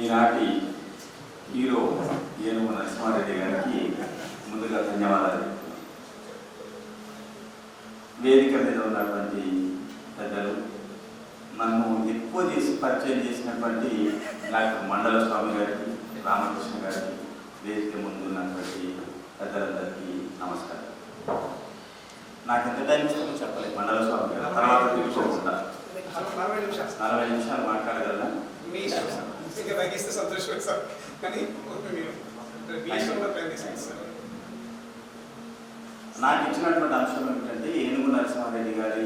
ఈనాటి హీరో ఏనుగు నరసింహారెడ్డి గారికి ముందుగా ధన్యవాదాలు. వేదిక మీద ఉన్నటువంటి పెద్దలు నన్ను ఎక్కువ చేసి పరిచయం చేసినటువంటి డాక్టర్ మండల స్వామి గారికి రామకృష్ణ గారికి వేదిక ముందు ఉన్నటువంటి పెద్దలందరికీ నమస్కారం. నాకు ఎంత టైం ఇస్తామో చెప్పలేదు మండల స్వామి గారు. తర్వాత తెలుసుకోకుండా. నలభై నిమిషాలు. మాట్లాడగలరా? మీ ఇంకా తగ్గిస్తే సంతోషమే సార్ కానీ నాకు ఇచ్చినటువంటి అంశం ఏమిటంటే ఏనుగు నరసింహారెడ్డి గారి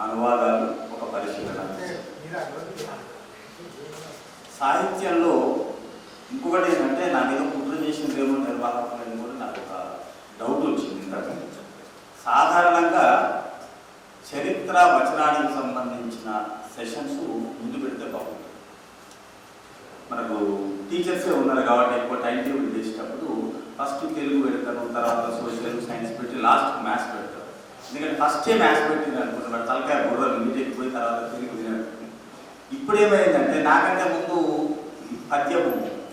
అనువాదాలు ఒక పరిశీలన సాహిత్యంలో ఇంకొకటి ఏంటంటే నాకు ఏదో కుట్ర చేసిందేమో నిర్వాహకులని కూడా నాకు ఒక డౌట్ వచ్చింది ఇంతకు సాధారణంగా చరిత్ర వచనానికి సంబంధించిన సెషన్స్ ముందు పెడితే బాగుంటుంది మనకు టీచర్సే ఉన్నారు కాబట్టి ఎక్కువ టైం టేబుల్ చేసేటప్పుడు ఫస్ట్ తెలుగు పెడతారు తర్వాత సోషల్ సైన్స్ పెట్టి లాస్ట్ మ్యాథ్స్ పెడతారు. ఎందుకంటే ఫస్టే మ్యాథ్స్ పెట్టింది అనుకుంటున్నాడు తలకాయ బుర్రలు మీటెక్ పోయి తర్వాత తెలుగు వినట్టు ఇప్పుడు ఏమైందంటే నాకంటే ముందు పద్యము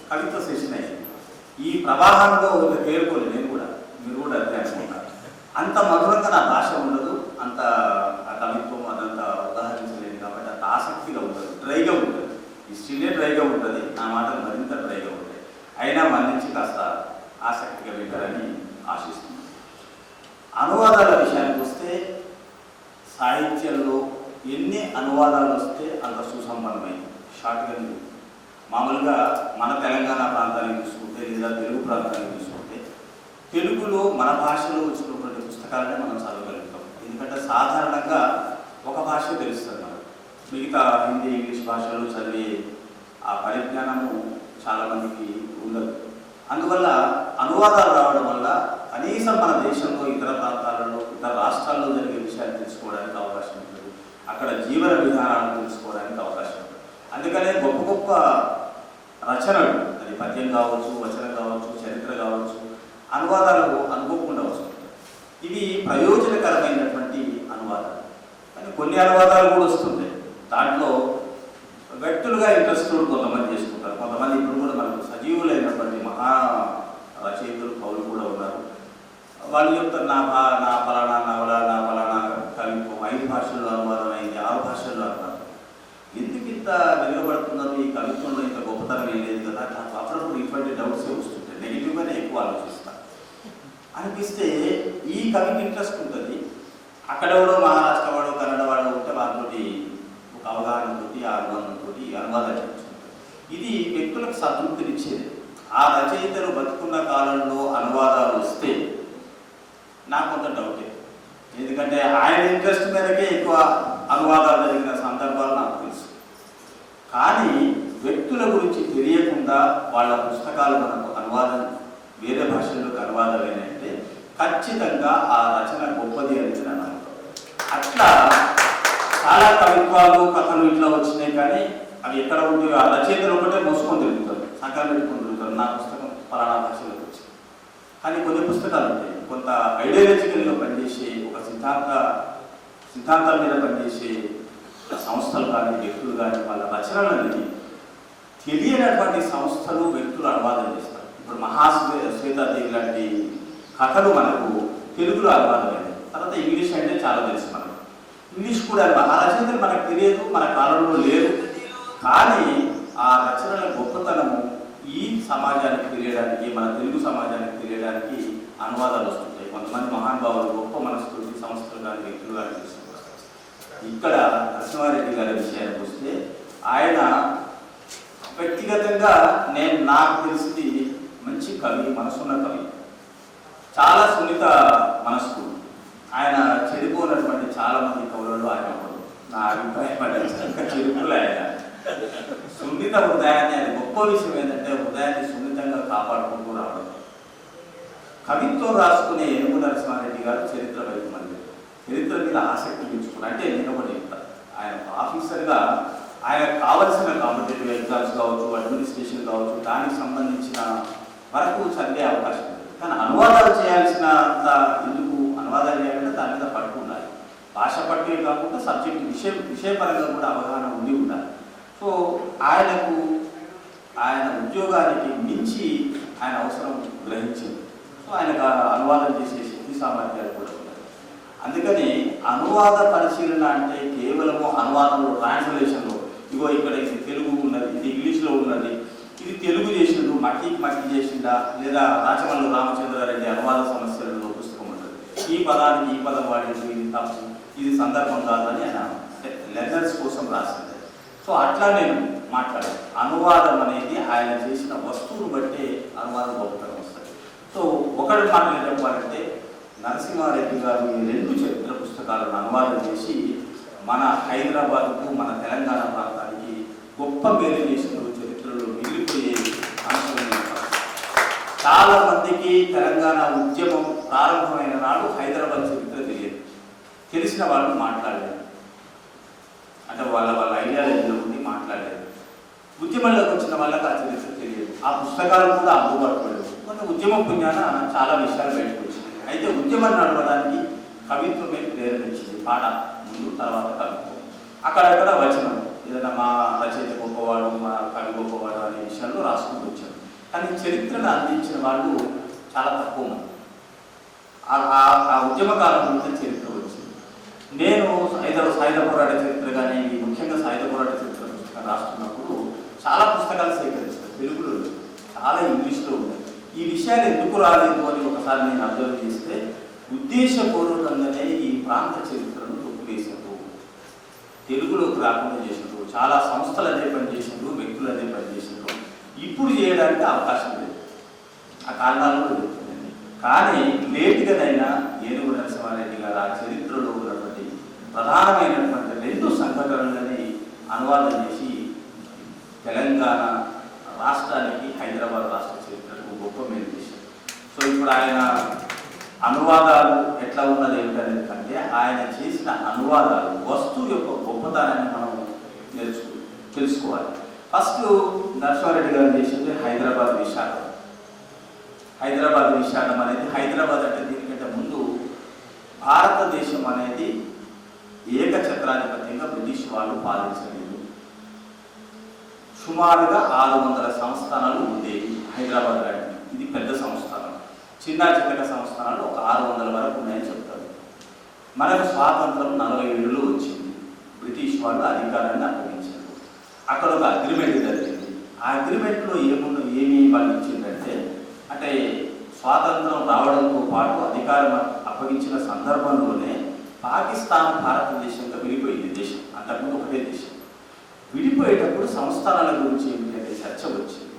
కవిత్వ సెషన్ అయింది. ఈ ప్రవాహంలో ఒక పేర్కోలేదు నేను కూడా. మీరు కూడా అంతే అనుకుంటారు. అంత మధురంగా నా భాష ఉండదు అంత ఆ కవిత్వం అదంతా ఉదాహరించలేదు కాబట్టి అంత ఆసక్తిగా ఉండదు డ్రైగా ఉంటుంది హిస్టరీనే డ్రైగా ఉంటుంది. నా మాటలు మరింత డ్రైగా ఉంటాయి. అయినా మన నుంచి కాస్త ఆసక్తిగా వింటారని ఆశిస్తున్నాను. అనువాదాల విషయానికి వస్తే సాహిత్యంలో ఎన్ని అనువాదాలు వస్తే అంత సుసంపన్నమైంది. షార్ట్గా మామూలుగా మన తెలంగాణ ప్రాంతానికి చూసుకుంటే లేదా తెలుగు ప్రాంతానికి చూసుకుంటే తెలుగులో మన భాషలో వచ్చినటువంటి పుస్తకాలనే మనం చదవగలుగుతాం. ఎందుకంటే సాధారణంగా ఒక భాష తెలుస్తుంది మిగతా హిందీ ఇంగ్లీష్ భాషలు చదివే ఆ పరిజ్ఞానము చాలామందికి ఉండదు. అందువల్ల అనువాదాలు రావడం వల్ల కనీసం మన దేశంలో ఇతర ప్రాంతాలలో ఇతర రాష్ట్రాల్లో జరిగే విషయాలు తెలుసుకోవడానికి అవకాశం ఉంటుంది. అక్కడ జీవన విధానాలను తెలుసుకోవడానికి అవకాశం ఉంటుంది. అందుకనే గొప్ప గొప్ప రచనలు అది పద్యం కావచ్చు వచనం కావచ్చు చరిత్ర కావచ్చు అనువాదాలకు అనుకోకుండా వస్తుంది. ఇవి ప్రయోజనకరమైనటువంటి అనువాదాలు. కానీ కొన్ని అనువాదాలు కూడా వస్తుంటాయి. దాంట్లో వ్యక్తులుగా ఇంట్రెస్ట్ కొంతమంది చేసుకుంటారు. కొంతమంది ఇప్పుడు కూడా మనకు సజీవులైనటువంటి మహా రచయితలు కవులు కూడా ఉన్నారు. వాళ్ళు చెప్తారు నా భా నా ఫలానా నవల నా ఫలానా కవిత్వం ఐదు భాషల్లో అనువాదం అయింది ఆరు భాషల్లో అనువాదం. ఎందుకు ఇంత వెలువబడుతున్నారు ఈ కవిత్వంలో ఇంత గొప్పతనం ఏం లేదు కదా? నాకు అప్పుడప్పుడు ఇటువంటి డౌట్స్ వస్తుంటాయి. నెగిటివ్గానే ఎక్కువ ఆలోచిస్తాను అనిపిస్తే ఈ కవికి ఇంట్రెస్ట్ ఉంటుంది. అక్కడెవడో మహారాష్ట్ర వాడు కన్నడ వాడు అవగాహనతోటి ఆ అనుబంధంతోటి అనువాదం చేస్తుంటారు ఇది వ్యక్తులకు సంతృప్తినిచ్చేది. ఆ రచయితలు బతుకున్న కాలంలో అనువాదాలు వస్తే నాకు కొంత డౌటే. ఎందుకంటే ఆయన ఇంట్రెస్ట్ మీదకే ఎక్కువ అనువాదాలు జరిగిన సందర్భాలు నాకు తెలుసు. కానీ వ్యక్తుల గురించి తెలియకుండా వాళ్ళ పుస్తకాలు మనకు అనువాదం వేరే భాషల్లోకి అనువాదమైనంటే ఖచ్చితంగా ఆ రచన గొప్పది అని అట్లా చాలా కవిత్వాలు కథలు ఇట్లా వచ్చినాయి కానీ అవి ఎక్కడ ఉంటాయో ఆ రచయితలు ఒకటే మోసుకొని తిరుగుతారు. సంకలం పెట్టుకొని తిరుగుతారు? నా పుస్తకం పలానా భాషలో వచ్చింది. కానీ కొన్ని పుస్తకాలు ఉంటాయి. కొంత ఐడియాలజికల్గా పనిచేసే ఒక సిద్ధాంత సిద్ధాంతాల మీద పనిచేసే సంస్థలు కానీ వ్యక్తులు కానీ వాళ్ళ రచనలని తెలియనటువంటి సంస్థలు వ్యక్తులు అనువాదం చేస్తారు. ఇప్పుడు మహాశ్వే శ్వేతాదేవి లాంటి కథలు మనకు తెలుగులో అనువాదమైనవి తర్వాత ఇంగ్లీష్ అంటే చాలా తెలుసు మనకు. ఇంగ్లీష్ కూడా ఆ రచనలు మనకు తెలియదు మన కాలంలో లేరు కానీ ఆ రచనల గొప్పతనము ఈ సమాజానికి తెలియడానికి మన తెలుగు సమాజానికి తెలియడానికి అనువాదాలు వస్తుంటాయి. కొంతమంది మహానుభావులు గొప్ప మనసుతోటి సంస్థలు కానీ వ్యక్తులు కానీ తీసుకుంటారు ఇక్కడ నరసింహారెడ్డి గారి విషయానికి వస్తే ఆయన వ్యక్తిగతంగా నేను నాకు తెలిసింది మంచి కవి మనసున్న కవి. చాలా సున్నిత మనసు ఆయన చెడిపోయినటువంటి చాలా మంది కవులలో ఆయన ఒకడు. నా అభిప్రాయం అంటే ఇంకా ఆయన. సున్నిత హృదయాన్ని అది గొప్ప విషయం ఏంటంటే హృదయాన్ని సున్నితంగా కాపాడుకుంటూ రావడం. కవిత్వం రాసుకునే ఏనుగు నరసింహారెడ్డి గారు చరిత్ర వైపు మళ్ళీ. చరిత్ర మీద ఆసక్తి పెంచుకుని అంటే నేను ఒకటి ఆయన ఆఫీసర్గా ఆయన కావలసిన కాంపిటేటివ్ ఎగ్జామ్స్ కావచ్చు అడ్మినిస్ట్రేషన్ కావచ్చు దానికి సంబంధించిన వరకు చదివే అవకాశం ఉంది. కానీ అనువాదాలు చేయాల్సిన అంత ఎందుకు అనువాదాలు చేయాలంటే దాని మీద పట్టు ఉండాలి భాష పట్టే కాకుండా సబ్జెక్ట్ విషయ విషయపరంగా కూడా అవగాహన ఉండి ఉండాలి. సో ఆయనకు ఆయన ఉద్యోగానికి మించి ఆయన అవసరం గ్రహించింది. సో ఆయనకు అనువాదం చేసే శక్తి సామర్థ్యాలు కూడా ఉన్నాయి. అందుకని అనువాద పరిశీలన అంటే కేవలము అనువాదంలో ట్రాన్స్లేషన్లో ఇగో ఇక్కడ ఇది తెలుగు ఉన్నది ఇది ఇంగ్లీష్లో ఉన్నది ఇది తెలుగు చేసిండు మట్టికి మట్టి చేసిండా లేదా రాచమల్లు రామచంద్రారెడ్డి అనువాద సమస్యలు ఈ పదానికి ఈ పదం వాడిండు ఇది తప్పు ఇది సందర్భం కాదని ఆయన లెర్నర్స్ కోసం రాసింది. సో అట్లా నేను మాట్లాడాను. అనువాదం అనేది ఆయన చేసిన వస్తువును బట్టే అనువాదం గొప్పతనం వస్తుంది. సో ఒకటి మాట చెప్పాలంటే నరసింహారెడ్డి గారు ఈ రెండు చరిత్ర పుస్తకాలను అనువాదం చేసి మన హైదరాబాద్కు మన తెలంగాణ ప్రాంతానికి గొప్ప మేలు చేసిన చరిత్రలో మిగిలిపోయే అంశం చాలా మందికి తెలంగాణ ఉద్యమం ప్రారంభమైన నాడు హైదరాబాద్ చరిత్ర తెలియదు. తెలిసిన వాళ్ళు మాట్లాడలేదు. అంటే వాళ్ళ వాళ్ళ ఐడియాలజీలో ఉండి మాట్లాడలేదు. ఉద్యమంలోకి వచ్చిన వాళ్ళకి ఆ చరిత్ర తెలియదు. ఆ పుస్తకాలు కూడా అందుబాటులో లేవు. మన ఉద్యమం పుణ్యాన చాలా విషయాలు బయటకు వచ్చింది అయితే ఉద్యమం నడవడానికి కవిత్వమే ప్రేరణ పాట. ముందు తర్వాత కవిత్వం అక్కడక్కడ వచనం. ఏదైనా మా రచయిత గొప్పవాడు మా కవి గొప్పవాడు అనే విషయాల్లో రాసుకుంటూ వచ్చారు. కానీ చరిత్రను అందించిన వాళ్ళు చాలా తక్కువ మంది. ఆ- ఉద్యమకాలం ఆ చరిత్ర వచ్చింది. నేను సాయుధ సాయుధ పోరాట చరిత్ర కానీ ఈ ముఖ్యంగా సాయుధ పోరాట చరిత్ర రాస్తున్నప్పుడు చాలా పుస్తకాలు సేకరించాను. తెలుగులో చాలా ఇంగ్లీష్లో ఉన్నాయి. ఈ విషయాలు ఎందుకు రాలేదు అని ఒకసారి నేను అబ్జర్వ్ చేస్తే ఉద్దేశపూర్వకంగానే ఈ ప్రాంత చరిత్రను తొక్కివేశారు. తెలుగులోకి రాకుండా చేసిండ్రు చాలా సంస్థలు అదే పని చేసిండ్రు వ్యక్తులు అదే పని చేసిండ్రు ఇప్పుడు చేయడానికి అవకాశం లేదు. ఆ కారణాలు కానీ లేటుగానైనా ఏనుగు నరసింహారెడ్డి గారు ఆ చరిత్రలో ఉన్నటువంటి ప్రధానమైనటువంటి రెండు సంఘటనలని అనువాదం చేసి తెలంగాణ రాష్ట్రానికి హైదరాబాద్ రాష్ట్ర చరిత్రకు గొప్ప మేలు చేశారు. సో ఇప్పుడు ఆయన అనువాదాలు ఎట్లా ఉన్నది ఏమిటనేది కంటే ఆయన చేసిన అనువాదాలు వస్తువు యొక్క గొప్పతనాన్ని మనం నేర్చుకో తెలుసుకోవాలి. ఫస్ట్ నరసింహారెడ్డి గారు చేసింది హైదరాబాద్ విశాఖ. హైదరాబాద్ విశాఖం అనేది హైదరాబాద్ అంటే దీనికంటే ముందు భారతదేశం అనేది ఏకఛత్రాధిపత్యంగా బ్రిటిష్ వాళ్ళు పాలించలేదు. సుమారుగా ఆరు వందల సంస్థానాలు ఉండేవి హైదరాబాద్ లాంటివి ఇది పెద్ద సంస్థానం. చిన్న చిన్న సంస్థానాలు ఒక ఆరు వందల వరకు ఉన్నాయని చెప్తారు. మనకు స్వాతంత్రం నలభై ఏడులో వచ్చింది. బ్రిటిష్ వాళ్ళు అధికారాన్ని అప్పగించారు అక్కడ ఒక అగ్రిమెంట్ జరిగింది. ఆ అగ్రిమెంట్లో ఏమున్న ఏమి వాళ్ళు ఇచ్చిందంటే అంటే స్వాతంత్రం రావడంతో పాటు అధికారం అప్పగించిన సందర్భంలోనే పాకిస్తాన్ భారతదేశంగా విడిపోయింది దేశం. అంతకుముందు ఒకటే దేశం. విడిపోయేటప్పుడు సంస్థానాల గురించి ఏమిటంటే చర్చ వచ్చింది.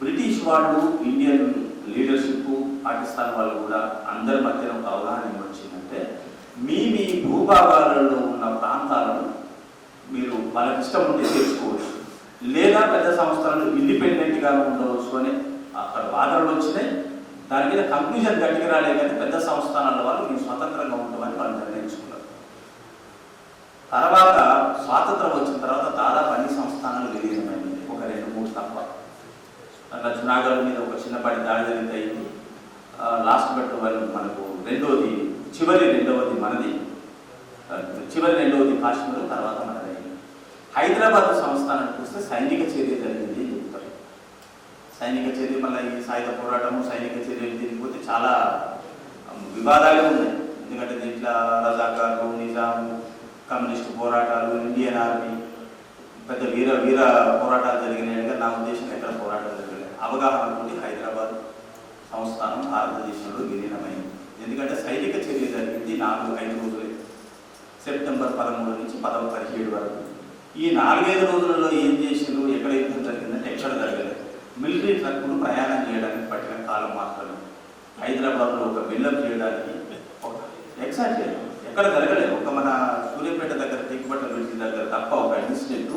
బ్రిటిష్ వాళ్ళు ఇండియన్ లీడర్షిప్ పాకిస్తాన్ వాళ్ళు కూడా అందరి మధ్యన ఒక అవగాహన ఏమొచ్చిందంటే మీ మీ భూభాగాలలో ఉన్న ప్రాంతాలను మీరు వాళ్ళకి ఇష్టం ఉంటే చేర్చుకోవచ్చు లేదా పెద్ద సంస్థలు ఇండిపెండెంట్గా ఉండవచ్చు అని అక్కడ వాదనలు వచ్చినాయి. దాని మీద కంక్లూజన్ గట్టికి రాలే కానీ పెద్ద సంస్థానాల వాళ్ళు మేము స్వతంత్రంగా ఉండమని వాళ్ళు నిర్ణయించుకున్నారు. తర్వాత స్వాతంత్రం వచ్చిన తర్వాత దాదాపు అన్ని సంస్థానాలు విలీనమైంది ఒక రెండు మూడు తప్ప. అట్లా జునాగఢ్ మీద ఒక చిన్నపాటి దాడి జరిగితే అయింది. లాస్ట్ బట్ వాళ్ళు మనకు రెండవది చివరి రెండవది మనది. చివరి రెండవది కాశ్మీర్ తర్వాత మనది హైదరాబాద్ సంస్థానానికి వస్తే సైనిక చర్య జరిగింది అని చెప్తారు. సైనిక చర్య మళ్ళీ ఈ సాయుధ పోరాటము సైనిక చర్యలు తిరిగిపోతే చాలా వివాదాలే ఉన్నాయి. ఎందుకంటే దీంట్లో రజాకారు నిజాము కమ్యూనిస్టు పోరాటాలు ఇండియన్ ఆర్మీ పెద్ద వీర వీర పోరాటాలు జరిగినాయంటే నా ఉద్దేశం ఎక్కడ పోరాటాలు జరగలేదు. అవగాహన కొద్ది హైదరాబాద్ సంస్థానం భారతదేశంలో విలీనమైంది. ఎందుకంటే సైనిక చర్య జరిగింది నాలుగు ఐదు రోజులే. సెప్టెంబర్ పదమూడు నుంచి పదవ పదిహేడు వరకు. ఈ నాలుగైదు రోజులలో ఏం చేసిండ్రు? ఎక్కడ యుద్ధం జరిగిందంటే ఎక్కడ జరగలేదు. మిలిటరీ ట్రక్కులు ప్రయాణం చేయడానికి పట్టిన కాలం మాత్రమే. హైదరాబాద్లో ఒక బిల్డప్ చేయడానికి ఒక చేయడం ఎక్కడ జరగలేదు. ఒక మన సూర్యాపేట దగ్గర తెక్కుబట్ల బ్రిడ్జి దగ్గర తప్ప ఒక ఇన్సిడెంట్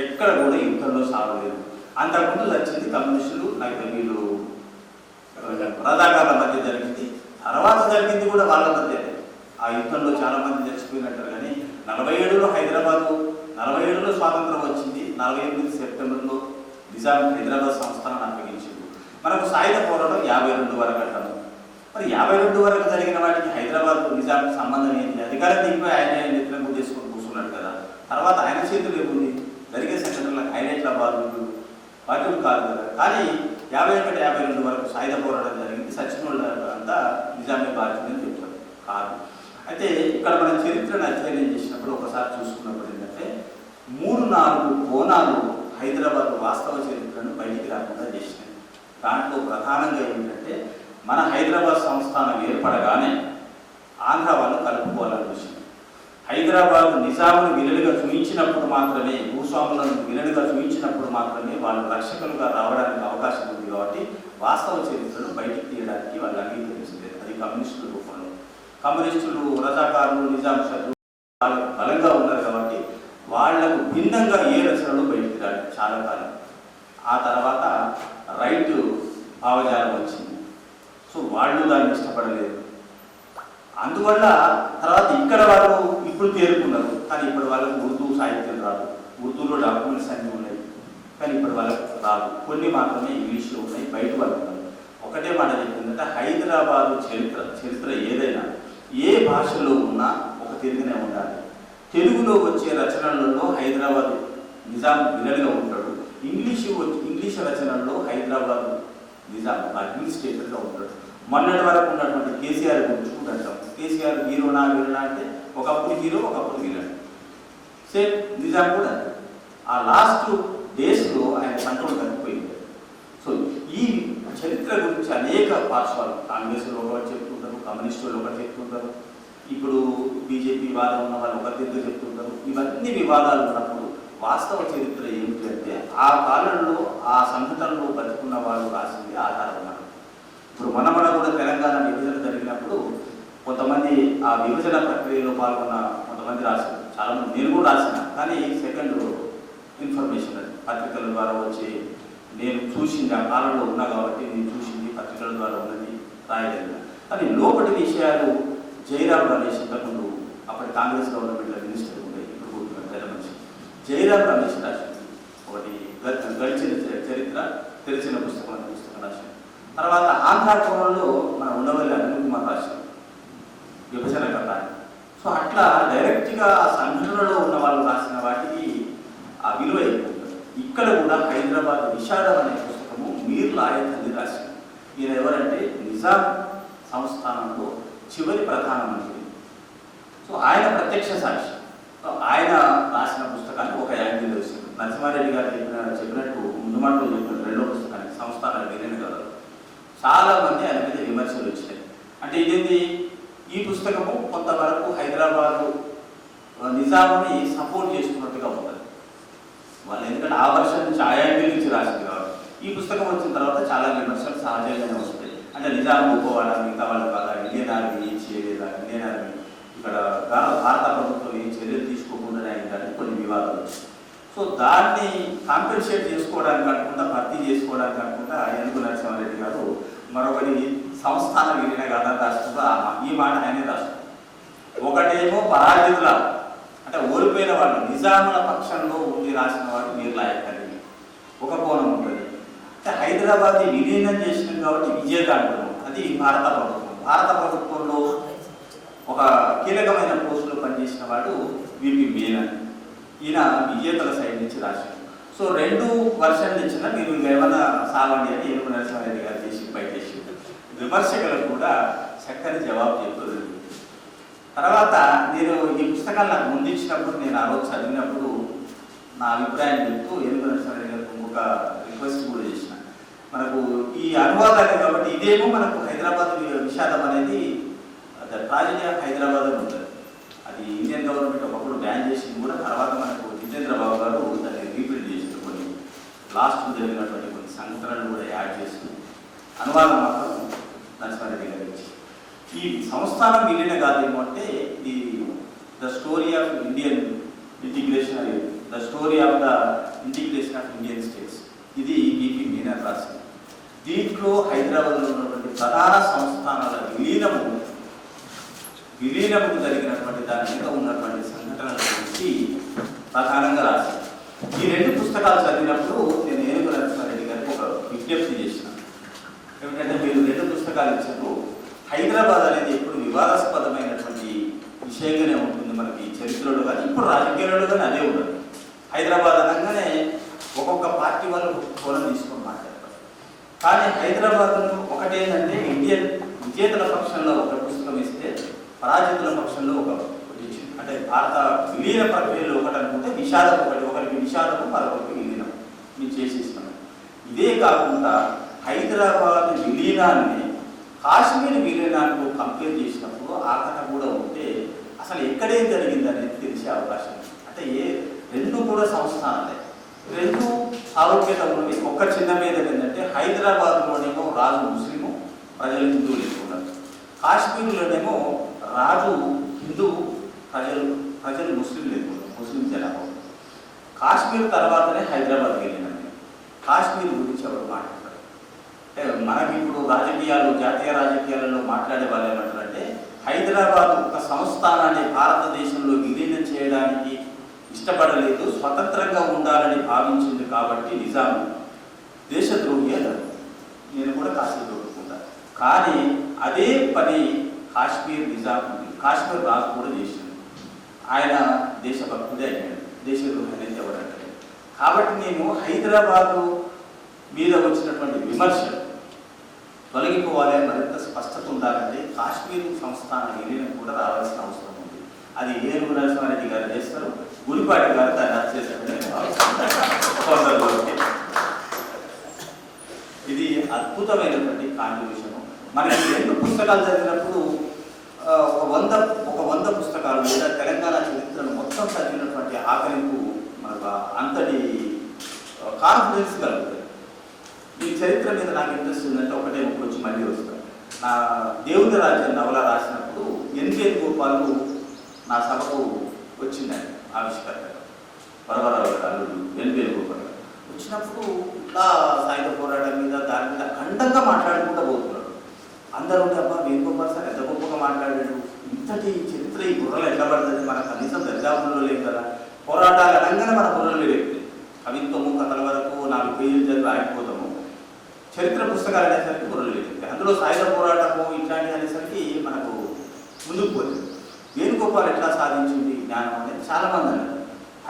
ఎక్కడ కూడా యుద్ధంలో సాగలేదు. అంతకుముందు వచ్చింది కమ్యూనిస్టులు నాకు వీళ్ళు రజాకార్ల మధ్య జరిగింది. తర్వాత జరిగింది కూడా వాళ్ళ మధ్య ఆ యుద్ధంలో చాలా మంది చచ్చిపోయినట్టు కానీ నలభై ఏడులో హైదరాబాద్ నలభై ఏడులో స్వాతంత్రం వచ్చింది. నలభై ఎనిమిది సెప్టెంబర్లో నిజాం హైదరాబాద్ సంస్థానాన్ని అప్పగించింది మనకు సాయుధ పోరాటం యాభై రెండు వరకు అంటాము మరి యాభై రెండు వరకు జరిగిన వాటికి హైదరాబాద్ నిజాంకి సంబంధం ఏంటి? అధికారం దిగిపోయి ఆయన నెత్తిన చేసుకొని కూర్చున్నాడు కదా. తర్వాత ఆయన చేతులు ఏముంది? జరిగే సంఘటనలకు హైలైట్ల బాధ్యులు బాధ్యుడు కాదు కదా. కానీ యాభై ఒకటి యాభై రెండు వరకు సాయుధ పోరాటం జరిగింది. సచిన్ అంతా నిజామే బాధ్యుడని చెప్తారు కాదు. అయితే ఇక్కడ మనం చరిత్రను అధ్యయనం చేసినప్పుడు ఒకసారి చూసుకున్నప్పుడు ఏంటంటే మూడు నాలుగు కోణాలు హైదరాబాద్ వాస్తవ చరిత్రను బయటికి రాకుండా చేసినాయి. దాంట్లో ప్రధానంగా ఏంటంటే మన హైదరాబాద్ సంస్థానం ఏర్పడగానే ఆంధ్ర వాళ్ళు కలుపుకోవాలని చూసింది. హైదరాబాద్ నిజామును విలలుగా చూయించినప్పుడు మాత్రమే భూస్వాములను విలలుగా చూయించినప్పుడు మాత్రమే వాళ్ళు రక్షకులుగా రావడానికి అవకాశం ఉంది కాబట్టి వాస్తవ చరిత్రను బయటికి తీయడానికి వాళ్ళు అంగీకరించలేదు. అది కమ్యూనిస్టుల రూపంలో. కమ్యూనిస్టులు రజాకారులు నిజాం షర్లు వాళ్ళు బలంగా ఉన్నారు కాబట్టి వాళ్ళకు భిన్నంగా ఏ రచనలు బయటికి రాదు చాలా కాలం. ఆ తర్వాత రైట్ భావజాలం వచ్చింది. సో వాళ్ళు దాన్ని ఇష్టపడలేదు. అందువల్ల తర్వాత ఇక్కడ వాళ్ళు ఇప్పుడు తేరుకున్నారు. కానీ ఇప్పుడు వాళ్ళకు ఉర్దూ సాహిత్యం రాదు. ఉర్దూలో డాక్యుమెంట్స్ అన్నీ ఉన్నాయి. కానీ ఇప్పుడు వాళ్ళకు రాదు. కొన్ని మాత్రమే ఇంగ్లీష్లో ఉన్నాయి బయట వాళ్ళు ఒకటే మాట చెప్పిందంటే హైదరాబాదు చరిత్ర చరిత్ర ఏదైనా ఏ భాషలో ఉన్నా ఒక తిరిగినే ఉండాలి. తెలుగులో వచ్చే రచనలలో హైదరాబాద్ నిజాం విలన్గా ఉంటాడు. ఇంగ్లీషు ఇంగ్లీష్ రచనల్లో హైదరాబాద్ నిజాం అడ్మినిస్ట్రేటర్గా ఉంటాడు. మొన్నటి వరకు ఉన్నటువంటి కేసీఆర్ గురించి కూడా అంటాం. కేసీఆర్ హీరోనా వీరునా అంటే ఒకప్పుడు హీరో ఒకప్పుడు విలన్. సేమ్ నిజాం కూడా ఆ లాస్ట్ డేస్లో ఆయన కంట్రోల్ తగ్గిపోయింది. సో ఈ చరిత్ర గురించి అనేక పార్శ్వాలు కాంగ్రెస్లో ఒకటి చెప్తుంటారు కమ్యూనిస్టులు ఒకటి చెప్తుంటారు ఇప్పుడు బీజేపీ వాదం ఉన్న వాళ్ళు ఒకరిద్దరు చెప్తుంటారు. ఇవన్నీ వివాదాలు ఉన్నప్పుడు వాస్తవ చరిత్ర ఏమిటి అంటే ఆ కాలంలో ఆ సంఘటనలో బతుకున్న వాళ్ళు రాసింది ఆధారం ఇప్పుడు మన మన కూడా తెలంగాణ విభజన జరిగినప్పుడు కొంతమంది ఆ విభజన ప్రక్రియలో పాల్గొన్న కొంతమంది రాశారు చాలామంది నేను కూడా రాసిన కానీ సెకండ్ ఇన్ఫర్మేషన్ అది. పత్రికల ద్వారా వచ్చి నేను చూసింది ఆ కాలంలో ఉన్నా కాబట్టి నేను చూసింది పత్రికల ద్వారా ఉన్నది రాయగలిగిన. కానీ లోపటి విషయాలు జయరాం రమేష్ ఇంతకుముందు అప్పటి కాంగ్రెస్ గవర్నమెంట్లో మినిస్టర్ ఉండే ఇప్పుడు పెద్ద మనిషి జయరాం రమేష్ రాసింది ఒకటి గడిచిన చరిత్ర తెలిసిన పుస్తకం అనే పుస్తకం రాశారు తర్వాత ఆంధ్ర కోణంలో మన ఉండవల్లి అనిల్ కుమార్ రాశారు విభజన కథ. సో అట్లా డైరెక్ట్గా ఆ సంఘటనలో ఉన్న వాళ్ళు రాసిన వాటికి ఆ విలువ ఇక్కడ కూడా హైదరాబాద్ విషాదం అనే పుస్తకము మీర్ లాయర్ తల్లి రాసింది. ఈయన ఎవరంటే నిజాం సంస్థానంలో చివరి ప్రధానమంత్రి. సో ఆయన ప్రత్యక్ష సాక్షి. సో ఆయన రాసిన పుస్తకాన్ని ఒక యాంగిల్ వేసింది నరసింహారెడ్డి గారు చెప్పిన చెప్పినట్టు ముందు మాటలో చెప్పిన రెండో పుస్తకానికి సంస్థానాలు విలీన కదా చాలా మంది ఆయన మీద విమర్శలు వచ్చినాయి. అంటే ఇదేంటి ఈ పుస్తకము కొంతవరకు హైదరాబాదు నిజాముని సపోర్ట్ చేస్తున్నట్టుగా ఉంటుంది. వాళ్ళు ఎందుకంటే ఆ వర్షం నుంచి ఆ యాంగిల్ నుంచి రాసింది కాబట్టి. ఈ పుస్తకం వచ్చిన తర్వాత చాలా విమర్శలు సహజంగానే వస్తాయి అంటే నిజాం ఒప్పుకోవాలా మిగతా వాళ్ళు కాదా ఇండియన్ ఆర్మీ ఏం చేయలేదా ఇండియన్ ఆర్మీ ఇక్కడ భారత ప్రభుత్వం ఏం చర్యలు తీసుకోకుండా అయిందని కొన్ని వివాదాలు సో దాన్ని కాంపెన్సేట్ చేసుకోవడానికి అనుకుంటా భర్తీ చేసుకోవడానికి అనుకుంటా ఎందుకు నరసింహారెడ్డి గారు మరొకటి సంస్థాన విలీన కదా రాష్ట్రంలో ఈ మాట ఆయనే రాష్ట్రం ఒకటేమో పరాజితుల అంటే ఓడిపోయిన వాళ్ళు నిజాముల పక్షంలో ఉండి రాసిన వాడు మీరు ఒక కోణం ఉంటుంది. అంటే హైదరాబాద్ విలీనం చేసి కాబట్టి విజయకాండం అది భారత ప్రభుత్వం. భారత ప్రభుత్వంలో ఒక కీలకమైన పోస్టులో పనిచేసిన వాడు విపి మీనన్. ఈయన విజేతల సైడ్ నుంచి రాశాడు. సో రెండు వర్షన్లు ఇచ్చిన మీరు ఇంకా ఏమైనా సాగండి అని ఏనుగు నరసింహారెడ్డి గారు చేసి బయటేసి విమర్శకులకు కూడా చక్కని జవాబు చెప్తుంది తర్వాత నేను ఈ పుస్తకాలు నాకు ముందు ఇచ్చినప్పుడు నేను ఆ రోజు చదివినప్పుడు నా అభిప్రాయం చెప్తూ ఏనుగు నరసింహారెడ్డి గారికి ఇంకొక రిక్వెస్ట్ కూడా చేసిన. మనకు ఈ అనువాదాలు కాబట్టి ఇదేమో మనకు హైదరాబాద్ విషాదం అనేది ద ట్రాజడీ ఆఫ్ హైదరాబాద్ అని ఉంటుంది. అది ఇండియన్ గవర్నమెంట్ ఒకప్పుడు బ్యాన్ చేసింది కూడా తర్వాత మనకు జితేంద్ర బాబు గారు దాన్ని రీప్రింట్ చేసిన కొన్ని. లాస్ట్ జరిగినటువంటి కొన్ని సంఘటనలు కూడా యాడ్ చేసి అనువాదం మాత్రం నరసింహారెడ్డి గారి ఈ సంస్థానం విలీన కాదేమో అంటే ఇది the story of Indian integration the story of the integration of Indian states. ఇది బీపీ మీనా రాసింది దీంట్లో హైదరాబాద్లో ఉన్నటువంటి ప్రధాన సంస్థానాల విలీనము విలీనము జరిగినటువంటి దాని మీద ఉన్నటువంటి సంఘటనల గురించి ప్రధానంగా రాశాను ఈ రెండు పుస్తకాలు చదివినప్పుడు నేను ఏనుగు నరసింహారెడ్డి గారికి ఒక విజ్ఞప్తి చేసిన. ఏమిటంటే మీరు రెండు పుస్తకాలు ఇచ్చారు హైదరాబాద్ అనేది ఎప్పుడు వివాదాస్పదమైనటువంటి విషయంగానే ఉంటుంది మనకి చరిత్రలో కానీ ఇప్పుడు రాజకీయాలలో కానీ అదే ఉండదు. హైదరాబాద్ అనగానే ఒక్కొక్క పార్టీ వాళ్ళు కోణం తీసుకుంటారు కానీ హైదరాబాద్లో ఒకటేంటంటే ఇండియన్ విజేతల పక్షంలో ఒక పుస్తకం ఇస్తే పరాజితుల పక్షంలో ఒక ఇచ్చింది అంటే భారత విలీన ప్రక్రియలో ఒకటి అనుకుంటే విషాదం ఒకటి ఒకరికి విషాదం మరొకరికి విలీనం. మేము చేసేస్తున్నాం ఇదే కాకుండా హైదరాబాద్ విలీనాన్ని కాశ్మీర్ విలీనానికి కంపేర్ చేసినప్పుడు ఆ కథ కూడా ఉంటే అసలు ఎక్కడేం జరిగింది అనేది తెలిసే అవకాశం అంటే ఏ రెండు కూడా సంస్థానాలే. రెండు సారూప్యత ఉన్నవి ఒక్క చిన్న మీద ఏంటంటే హైదరాబాద్లోనేమో రాజు ముస్లిము ప్రజలు హిందువులు ఎక్కువ ఉన్నారు. కాశ్మీర్లోనేమో రాజు హిందూ ప్రజలు ప్రజలు ముస్లింలు ఎక్కువ ముస్లిం జనాభా కాశ్మీర్ తర్వాతనే హైదరాబాద్కి వెళ్ళినండి కాశ్మీర్ గురించి ఎవరు మాట్లాడతారు మనం మనకి ఇప్పుడు రాజకీయాలు జాతీయ రాజకీయాలలో మాట్లాడే వాళ్ళు ఏమంటారంటే హైదరాబాద్ ఒక సంస్థానాన్ని భారతదేశంలో విలీనం చేయడానికి ఇష్టపడలేదు స్వతంత్రంగా ఉండాలని భావించింది కాబట్టి నిజాం. దేశద్రోహి అని నేను కూడా కాశ్మీర్ ఒప్పుకుంటా. కానీ అదే పని కాశ్మీర్ నిజాం కాశ్మీర్ రాజు కూడా చేసింది ఆయన దేశభక్తుడే అయ్యాడు దేశద్రోహి అనేది ఎవరంటే కాబట్టి నేను హైదరాబాదు మీద వచ్చినటువంటి విమర్శలు తొలగిపోవాలి మరింత స్పష్టత ఉండాలంటే కాశ్మీర్ సంస్థాన విలీనం కూడా రావాల్సిన అవసరం ఉంది. అది ఏనుగు అనేది గారు చేస్తారు. గురిపాటి గారు దాన్ని రద్దు ఇది అద్భుతమైనటువంటి కాంట్రిబ్యూషన్. మనకి రెండు పుస్తకాలు చదివినప్పుడు ఒక వంద ఒక వంద పుస్తకాలు లేదా తెలంగాణ చరిత్రను మొత్తం చదివినటువంటి ఆకలింపు మనకు అంతటి కాన్ఫిడెన్స్ కలుగుతుంది. ఈ చరిత్ర మీద నాకు ఇంట్రెస్ట్ ఉందంటే ఒకటే వచ్చి మళ్ళీ వస్తాను నా దేవుని రాజ్యం నవల రాసినప్పుడు ఎన్కేన్ గోపాలు నా సభకు వచ్చిందండి. ఆవిష్కరణ వరవరావు గారు అల్లుడు ఎన్కేన్ గోపాల్ వచ్చినప్పుడు ఇట్లా సాయుధ పోరాటం మీద దాని మీద ఖండంగా మాట్లాడుకుంటూ పోతున్నాడు అందరూ ఉంటే అబ్బా వేణుగోపాల్ సార్ ఎంత గొప్పగా మాట్లాడాడు. ఇంతటి చరిత్ర ఈ బుర్రలు ఎట్లా పడుతుంది? మన కనీసం దర్జాపుల్లో లేవు కదా. పోరాటాలు అనగానే మన బుర్రలు అవి కవిత్వము కథల వరకు నాలుగు పేజీలు జరిగి ఆగిపోతాము. చరిత్ర పుస్తకాలు అనేసరికి బుర్రలు లేవు. అందులో సాయుధ పోరాటము ఇట్లాంటివి అనేసరికి మనకు ముందుకు పోతుంది వేణుగోపాల్ ఎట్లా సాధించింది? జ్ఞానం అనేది చాలా మంది అన్నారు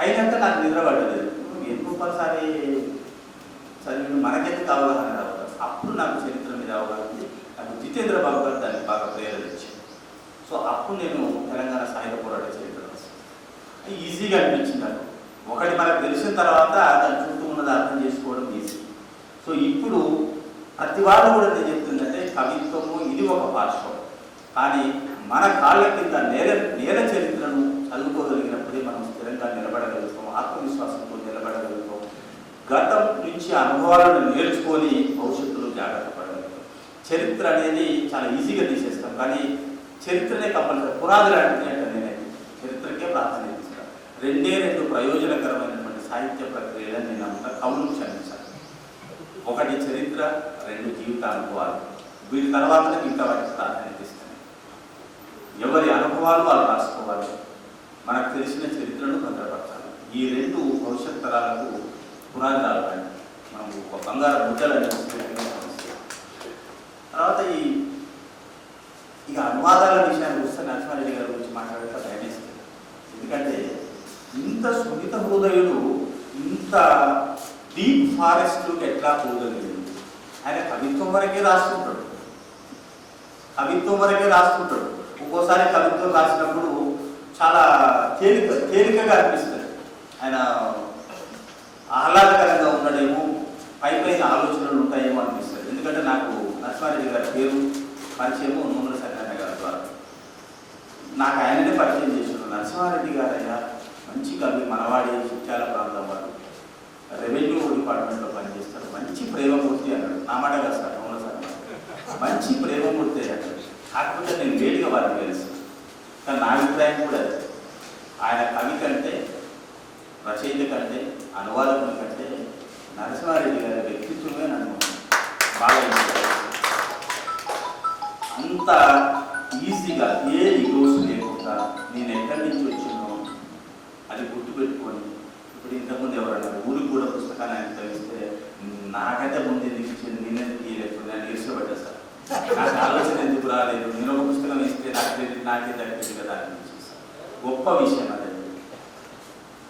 అయినాక నాకు నిద్ర పడలేదు వేణుగోపాల్ సారి చదివి మనకెందుకు అవగాహన రావాలి అప్పుడు నాకు చరిత్ర మీద అవగాహన ఉంది. నాకు జితేంద్ర బాబు గారు దాన్ని బాగా ప్రేరణ ఇచ్చింది సో అప్పుడు నేను తెలంగాణ సాయుధ పోరాట చరిత్ర ఈజీగా అనిపించింది నాకు. ఒకటి మనకు తెలిసిన తర్వాత దాని చుట్టూ ఉన్నది అర్థం చేసుకోవడం ఈజీ. సో ఇప్పుడు ప్రతి వాళ్ళు కూడా నేను చెప్తుందంటే కవిత్వము ఇది ఒక పార్శ్వం కానీ మన కాళ్ళ కింద నేల నేల చరిత్రను చదువుకోగలిగినప్పుడే మనం స్థిరంగా నిలబడగలుగుతాం ఆత్మవిశ్వాసంతో నిలబడగలుగుతాం. గతం నుంచి అనుభవాలను నేర్చుకొని భవిష్యత్తులో జాగ్రత్త పడగలుగుతాం. చరిత్ర అనేది చాలా ఈజీగా తీసేస్తాం కానీ చరిత్రనే కంపల్సరీ పునాదులు అంటే నేనైతే చరిత్రకే ప్రాధాన్యత ఇస్తాను రెండే రెండు ప్రయోజనకరమైనటువంటి సాహిత్య ప్రక్రియలను నేను అంతా కవులు క్షమించాను ఒకటి చరిత్ర రెండు జీవిత అనుభవాలు వీటి తర్వాతనే మిగతా వాటికి ప్రాధాన్యత ఎవరి అనుభవాలు వాళ్ళు రాసుకోవాలి. మనకు తెలిసిన చరిత్రను భద్రపరచాలి. ఈ రెండు భవిష్యత్ తరాలకు పునాదాలు రావాలి ఒక బంగారు ముద్దలని తర్వాత ఈ ఇక అనువాదాల విషయాన్ని వస్తే నరసింహారెడ్డి గారి గురించి మాట్లాడితే భయమేస్తుంది ఎందుకంటే ఇంత సున్నిత హృదయుడు ఇంత డీప్ ఫారెస్ట్లోకి ఎట్లా పోగలిగింది ఆయన కవిత్వం వరకే రాసుకుంటాడు. కవిత్వం వరకే రాసుకుంటాడు. ఒక్కోసారి కవిత్వం రాసినప్పుడు చాలా తేలిక తేలికగా అనిపిస్తుంది. ఆయన ఆహ్లాదకరంగా ఉండడేమో పై పైన ఆలోచనలు ఉంటాయేమో అనిపిస్తుంది. ఎందుకంటే నాకు నరసింహారెడ్డి గారి పేరు పరిచయము నూనె సత్యనారాయణ గారి ద్వారా. నాకు ఆయననే పరిచయం చేసిన నరసింహారెడ్డి గారు అయినా మంచి కవి మనవాడి చిట్యాల ప్రాంతం వారు. రెవెన్యూ డిపార్ట్మెంట్లో పనిచేస్తారు. మంచి ప్రేమమూర్తి అన్నాడు. నా మాట కాదు సార్ నూనె సార్ మంచి ప్రేమమూర్తి అన్నాడు కాకపోతే నేను వేలుగా వారికి తెలుసు. కానీ నా అభిప్రాయం కూడా ఆయన కవి కంటే రచయిత కంటే అనువాదకుల కంటే నరసింహారెడ్డి గారి వ్యక్తిత్వమే నన్ను బాగా అంత ఈజీగా ఏ ఈగోస్ లేకుండా నేను ఎక్కడి నుంచి వచ్చినో అది గుర్తుపెట్టుకొని ఇప్పుడు ఇంతకుముందు ఎవరన్నా ఊరికి కూడా పుస్తకాన్ని ఆయన తెలిస్తే నాకైతే ముందు ఎందుకు ఇచ్చింది? నేను ఎందుకు నేను ఇష్టపడ్డా సార్. నాకు ఆలోచన ఎందుకు రాలేదు నేను ఒక పుస్తకం ఇస్తే నాకు నాకే దక్కింది కదా గొప్ప విషయం అదే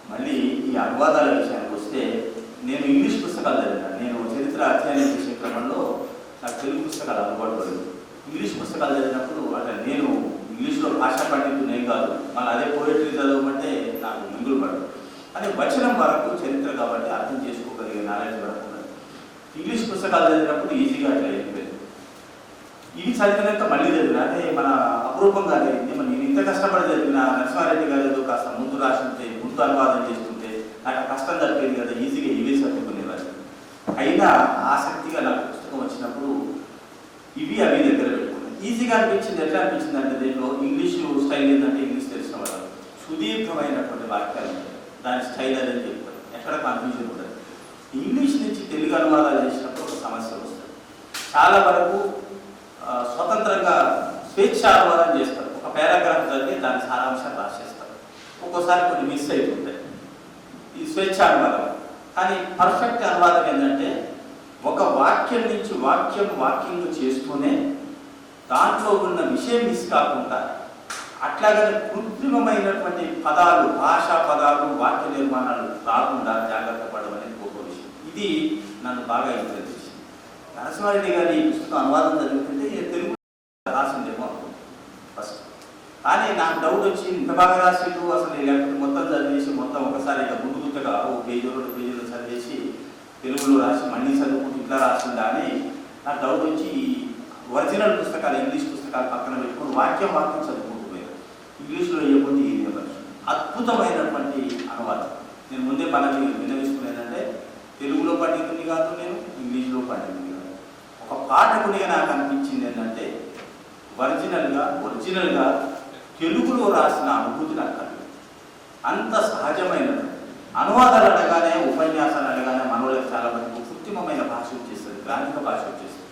మళ్ళీ ఈ అనువాదాల విషయానికి వస్తే నేను ఇంగ్లీష్ పుస్తకాలు చదివాను నేను చరిత్ర అధ్యయనం చేసే క్రమంలో నాకు తెలుగు పుస్తకాలు అందుబాటు పడింది ఇంగ్లీష్ పుస్తకాలు చదివినప్పుడు అంటే నేను ఇంగ్లీష్లో భాషా పండితుడు నేను కాదు మళ్ళీ అదే పోయిటరీ చదవమంటే నాకు మిగులు పడదు అదే వచనం వరకు చరిత్ర కాబట్టి అర్థం చేసుకోగలిగే నాలెడ్జ్ వరకు ఇంగ్లీష్ పుస్తకాలు చదివినప్పుడు ఈజీగా అట్లా వెళ్ళిపోయింది ఇవి చదివినాక మళ్ళీ చదివిన అంటే మన అపరూపంగా జరిగింది మనం నేను ఇంత కష్టపడి చదివిన నరసింహారెడ్డి గారు ఏదో కాస్త ముందు రాసింటే ముందు అనువాదం చేస్తుంటే నాకు కష్టం తప్పింది కదా ఈజీగా ఇవే చదువుకునేవారు. అయినా ఆసక్తిగా నాకు పుస్తకం వచ్చినప్పుడు ఇవి అవి దగ్గర పెట్టుకున్నాను ఈజీగా అనిపించింది ఎట్లా అనిపించింది అంటే దీంట్లో ఇంగ్లీష్ స్టైల్ ఏంటంటే ఇంగ్లీష్ తెలిసిన వాళ్ళు సుదీర్ఘమైనటువంటి వాక్యాలు దాని స్టైల్ అనేది చెప్తారు ఎక్కడ కన్ఫ్యూజన్ ఉండదు. ఇంగ్లీష్ నుంచి తెలుగు అనువాదాలు చేసినప్పుడు ఒక సమస్య వస్తుంది. చాలా వరకు స్వతంత్రంగా స్వేచ్ఛ అనువాదం చేస్తారు. ఒక పారాగ్రాఫ్ చదివి దాని సారాంశం రాసేస్తారు. ఒక్కోసారి కొన్ని మిస్ అవుతుంటాయి ఈ స్వేచ్ఛ అనువాదం. కానీ పర్ఫెక్ట్ అనువాదం ఏంటంటే ఒక వాక్యం నుంచి వాక్యం వాక్యం చేస్తూనే దాంట్లో ఉన్న విషయం మిస్ కాకుండా అట్లాగనే కృత్రిమమైనటువంటి పదాలు భాషా పదాలు వాక్య నిర్మాణాలు రాకుండా జాగ్రత్త పడడం అనేది గొప్ప విషయం. ఇది నన్ను బాగా ఇంప్రెస్ నరసింహారెడ్డి గారి ఈ పుస్తకం అనువాదం జరుగుతుంటే తెలుగు రాసిందేమో ఫస్ట్. కానీ నాకు డౌట్ వచ్చి ఇంత బాగా రాసిండు అసలు లేకపోతే మొత్తం చదివేసి మొత్తం ఒకసారి ఇక ముందు గుర్తుగా ఓ పేజీ రెండు పేజీలో చదివేసి తెలుగులో రాసి మళ్ళీ చదువుకుంటూ ఇట్లా రాసిందా అని నాకు డౌట్ వచ్చి ఒరిజినల్ పుస్తకాలు ఇంగ్లీష్ పుస్తకాలు పక్కన పెట్టుకుని వాక్యం వాక్యం చదువుకుంటూ పోయారు ఇంగ్లీష్లో ఏముంది ఇది అద్భుతమైనటువంటి అనువాదం. నేను ముందే పని విన్నవిస్తున్నదంటే తెలుగులో పండితుని కాదు నేను ఇంగ్లీష్లో పండితుని పాఠకునిగా నాకు అనిపించింది ఏంటంటే ఒరిజినల్గా ఒరిజినల్గా తెలుగులో రాసిన అనుభూతి నాకు కలిగింది అంత సహజమైనది. అనువాదాలు అనగానే ఉపన్యాసాలు అనగానే మనవులకు చాలా మంది కృత్రిమమైన భాష వచ్చేస్తుంది గ్రాంధిక భాష వచ్చేస్తుంది.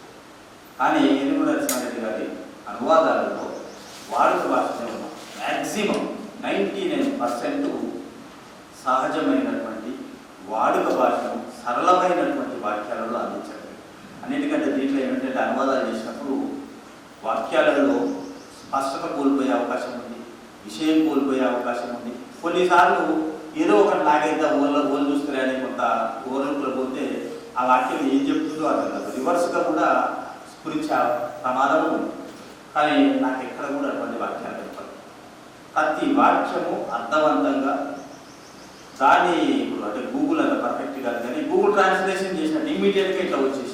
కానీ ఎనిమిది నరసింహారెడ్డి గారి అనువాదాలలో వాడుక భాషనే ఉన్నాం మ్యాక్సిమం నైంటీ నైన్ పర్సెంట్ సహజమైనటువంటి వాడుక భాషను సరళమైనటువంటి వాక్యాలలో అందించారు. అన్నిటికంటే దీంట్లో ఏమిటంటే అనువాదాలు చేసినప్పుడు వాక్యాలలో స్పష్టత కోల్పోయే అవకాశం ఉంది విషయం కోల్పోయే అవకాశం ఉంది. కొన్నిసార్లు ఏదో ఒకటి నాగైతే ఓళ్ళ ఓళ్ళు చూస్తే అని కొంత ఓళ్ళలో పోతే ఆ వాక్యం ఏం చెప్తుందో అర్థం కాదు. రివర్స్గా కూడా స్ఫురించే ప్రమాదం ఉంది. కానీ నాకు ఎక్కడ కూడా అటువంటి వాక్యాలు చెప్పాలి ప్రతి వాక్యము అర్థవంతంగా దాని ఇప్పుడు అంటే గూగుల్ అంత పర్ఫెక్ట్ కాదు కానీ గూగుల్ ట్రాన్స్లేషన్ చేసినట్టు ఇమీడియట్గా ఇట్లా వచ్చేసి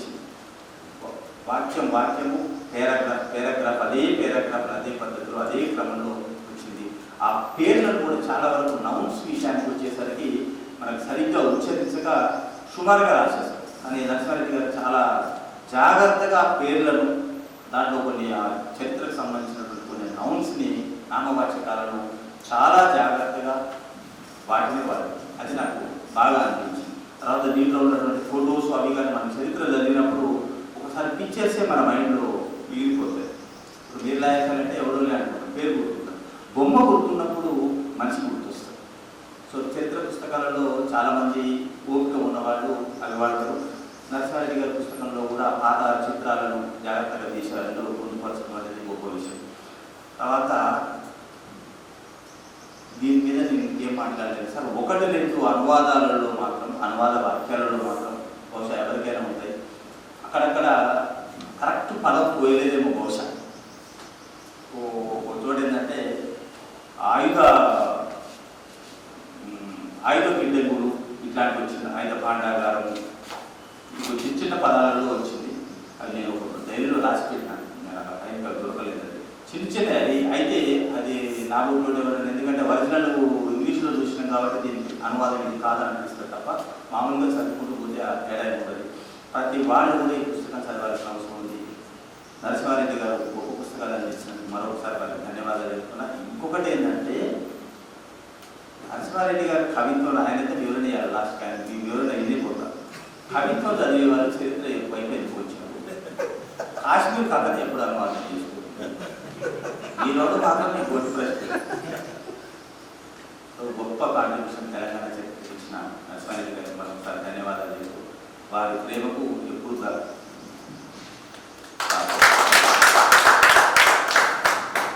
వాక్యం వాక్యము పేరాగ్రాఫ్ పేరాగ్రాఫ్ అదే పేరాగ్రాఫ్ అదే పద్ధతిలో అదే క్రమంలో వచ్చింది. ఆ పేర్లను కూడా చాలా వరకు నౌన్స్ విషయానికి వచ్చేసరికి మనకు సరిగ్గా ఉచ్చరించక సుమారుగా రాసేస్తారు. అని నరసింహారెడ్డి గారు చాలా జాగ్రత్తగా ఆ పేర్లను దాంట్లో కొన్ని ఆ చరిత్రకు సంబంధించినటువంటి కొన్ని నౌన్స్ని నామవాచకాలను చాలా జాగ్రత్తగా వాటిని వాడు అది నాకు బాగా అనిపించింది. తర్వాత దీంట్లో ఉన్నటువంటి ఫొటోస్ అవి కానీ మన చరిత్ర చదివినప్పుడు ఒకసారి పిక్చర్సే మన మైండ్లో మిగిలిపోతాయి. ఇప్పుడు మీరు లాయకాలంటే ఎవరో లేకపోతే పేరు గుర్తుంటారు బొమ్మ గుర్తున్నప్పుడు మనిషి గుర్తొస్తారు సో చరిత్ర పుస్తకాలలో చాలామంది ఓపిక ఉన్నవాళ్ళు అవి వాడతారు నరసింహారెడ్డి గారి పుస్తకంలో కూడా పాత చిత్రాలను జాగ్రత్తగా తీశారు పొందుపరచడం అనేది గొప్ప విషయం. తర్వాత దీని మీద నేను ఇంకేం మాట్లాడలేదు సార్. ఒకటి రెండు అనువాదాలలో మాత్రం అనువాద వాక్యాలలో మాత్రం బహుశా ఎవరికైనా ఉంటాయి. అక్కడక్కడ కరెక్ట్ పదం పోయలేదేమో బహుశా. ఓ చోటు ఏంటంటే ఆయుధ ఆయుధ గిడ్డెగుడు ఇట్లాంటివి వచ్చింది. ఆయుధ భాండాగారం ఇప్పుడు చిన్న చిన్న పదాలలో వచ్చింది. అది నేను ఒక డైరీలో రాసి పెట్టినాను. నేను అక్కడ టైం దొరకలేదండి. చిన్న చిన్న అది అయితే అది నా ఊళ్ళో ఎందుకంటే ఒరిజినల్ ఇంగ్లీష్లో చూసినాం కాబట్టి దీనికి అనువాదం ఇది కాదని అనిపిస్తుంది తప్ప మామూలుగా చదువుకుంటూ పోతే ఆ తేడా ఉంటుంది ప్రతి వాళ్ళు కూడా ఈ పుస్తకం చదవాల్సిన అవసరం ఉంది. నరసింహారెడ్డి గారు గొప్ప పుస్తకాలు అందించినందుకు మరొకసారి వాళ్ళకి ధన్యవాదాలు చెప్తున్నా ఇంకొకటి ఏంటంటే నరసింహారెడ్డి గారి కవిత్వం ఆయనైతే వివరణ ఇవ్వాలి లాస్ట్ ఆయన మీ వివరణ వెళ్ళిపోతారు కవిత్వం చదివే వాళ్ళ చరిత్ర ఎక్కువైపు ఎందుకు కాశ్మీర్ కథ ఎప్పుడు అనువాదం ఈ రోజు మాత్రం నేను గొప్ప ప్రశ్న. గొప్ప కాంట్రిబ్యూషన్ తెలంగాణ చరిత్ర ఇచ్చిన నరసింహారెడ్డి గారికి మరొకసారి ధన్యవాదాలు vale o prêmio e para o.